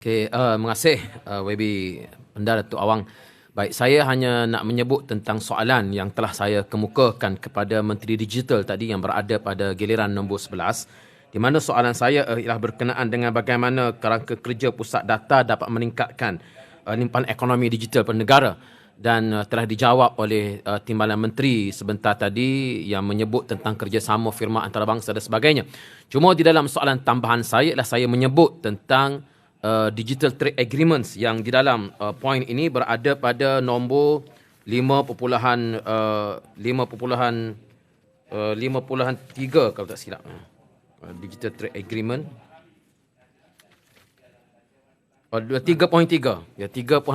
Okey, uh, kasih uh, WB Bendara Datuk Awang. Baik, saya hanya nak menyebut tentang soalan yang telah saya kemukakan kepada Menteri Digital tadi yang berada pada giliran nombor 11 di mana soalan saya uh, ialah berkenaan dengan bagaimana kerangka kerja pusat data dapat meningkatkan uh, limpahan ekonomi digital negara dan uh, telah dijawab oleh uh, Timbalan Menteri sebentar tadi yang menyebut tentang kerjasama firma antarabangsa dan sebagainya. Cuma di dalam soalan tambahan saya ialah saya menyebut tentang uh, digital trade agreements yang di dalam uh, poin ini berada pada nombor 5 pupulahan uh, 5 pupulahan uh, 5 pupulahan 3 kalau tak silap. Uh, digital trade agreement. Oh, 3.3 ya 3.3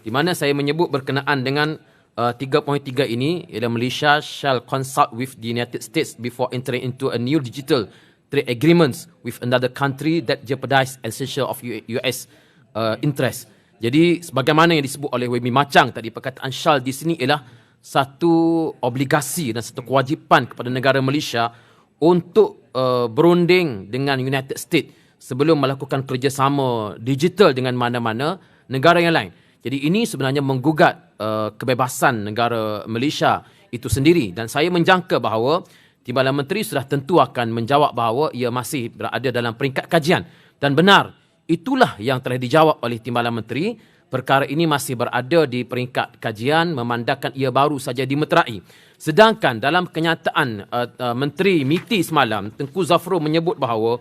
di mana saya menyebut berkenaan dengan uh, 3.3 ini ialah Malaysia shall consult with the United States before entering into a new digital trade agreements with another country that jeopardize essential of US uh, interest. Jadi sebagaimana yang disebut oleh Wemi Macang tadi perkataan shall di sini ialah satu obligasi dan satu kewajipan kepada negara Malaysia untuk uh, berunding dengan United States sebelum melakukan kerjasama digital dengan mana-mana negara yang lain. Jadi ini sebenarnya menggugat uh, kebebasan negara Malaysia itu sendiri dan saya menjangka bahawa Timbalan Menteri sudah tentu akan menjawab bahawa ia masih berada dalam peringkat kajian. Dan benar, itulah yang telah dijawab oleh Timbalan Menteri. Perkara ini masih berada di peringkat kajian memandangkan ia baru saja dimeterai. Sedangkan dalam kenyataan uh, uh, Menteri MITI semalam, Tengku Zafrul menyebut bahawa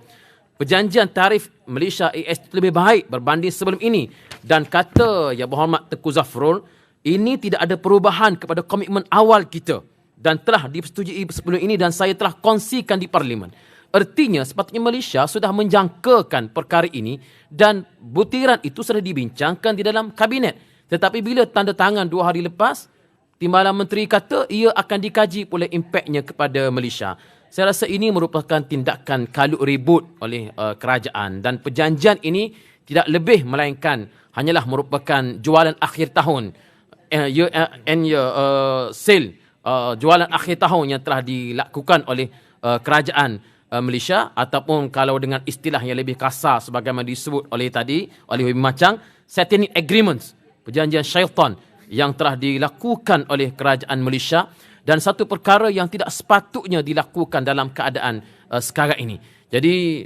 perjanjian tarif Malaysia AS lebih baik berbanding sebelum ini. Dan kata Yang Berhormat Tengku Zafrul, ini tidak ada perubahan kepada komitmen awal kita dan telah disetujui sebelum ini dan saya telah kongsikan di parlimen. Artinya sepatutnya Malaysia sudah menjangkakan perkara ini dan butiran itu sudah dibincangkan di dalam kabinet. Tetapi bila tanda tangan dua hari lepas, Timbalan Menteri kata ia akan dikaji oleh impaknya kepada Malaysia. Saya rasa ini merupakan tindakan kalut ribut oleh uh, kerajaan dan perjanjian ini tidak lebih melainkan hanyalah merupakan jualan akhir tahun uh, year uh, end year uh, sale uh, jualan akhir tahun yang telah dilakukan oleh uh, kerajaan uh, Malaysia ataupun kalau dengan istilah yang lebih kasar sebagaimana disebut oleh tadi oleh Wim Macang satanic agreements perjanjian syaitan yang telah dilakukan oleh kerajaan Malaysia dan satu perkara yang tidak sepatutnya dilakukan dalam keadaan uh, sekarang ini. Jadi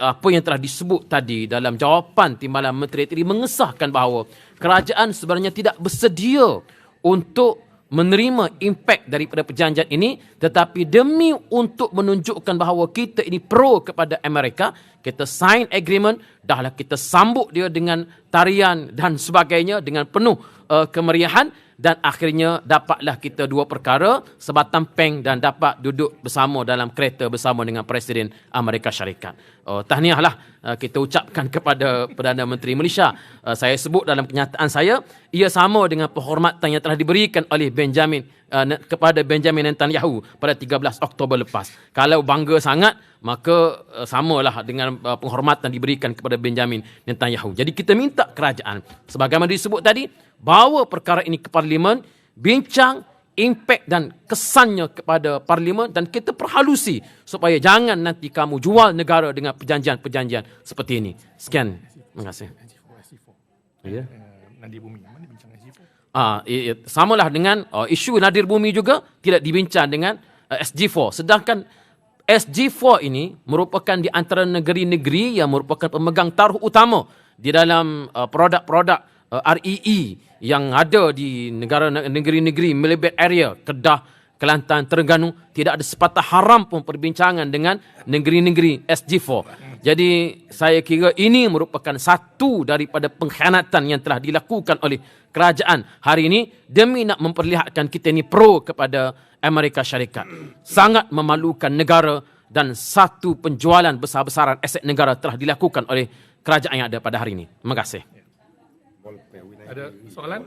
apa yang telah disebut tadi dalam jawapan Timbalan Menteri tadi mengesahkan bahawa kerajaan sebenarnya tidak bersedia untuk menerima impak daripada perjanjian ini tetapi demi untuk menunjukkan bahawa kita ini pro kepada Amerika kita sign agreement dahlah kita sambut dia dengan tarian dan sebagainya dengan penuh uh, kemeriahan dan akhirnya dapatlah kita dua perkara sebatang peng dan dapat duduk bersama dalam kereta bersama dengan Presiden Amerika Syarikat. Oh, tahniahlah uh, kita ucapkan kepada Perdana Menteri Malaysia. Uh, saya sebut dalam kenyataan saya, ia sama dengan penghormatan yang telah diberikan oleh Benjamin uh, kepada Benjamin Netanyahu pada 13 Oktober lepas. Kalau bangga sangat, maka uh, samalah dengan uh, penghormatan diberikan kepada Benjamin Netanyahu. Jadi kita minta kerajaan sebagaimana disebut tadi, bawa perkara ini ke parlimen, bincang impak dan kesannya kepada parlimen dan kita perhalusi supaya jangan nanti kamu jual negara dengan perjanjian-perjanjian seperti ini. Sekian. Terima kasih. Ya. Nadir Bumi. Mana bincang SG4? Ah, samalah dengan uh, isu Nadir Bumi juga tidak dibincang dengan uh, SG4. Sedangkan SG4 ini merupakan di antara negeri-negeri yang merupakan pemegang taruh utama di dalam uh, produk-produk uh, REE yang ada di negara negeri-negeri Melebet area Kedah, Kelantan, Terengganu tidak ada sepatah haram pun perbincangan dengan negeri-negeri SG4. Jadi saya kira ini merupakan satu daripada pengkhianatan yang telah dilakukan oleh kerajaan hari ini demi nak memperlihatkan kita ini pro kepada Amerika Syarikat. Sangat memalukan negara dan satu penjualan besar-besaran aset negara telah dilakukan oleh kerajaan yang ada pada hari ini. Terima kasih. Ada soalan?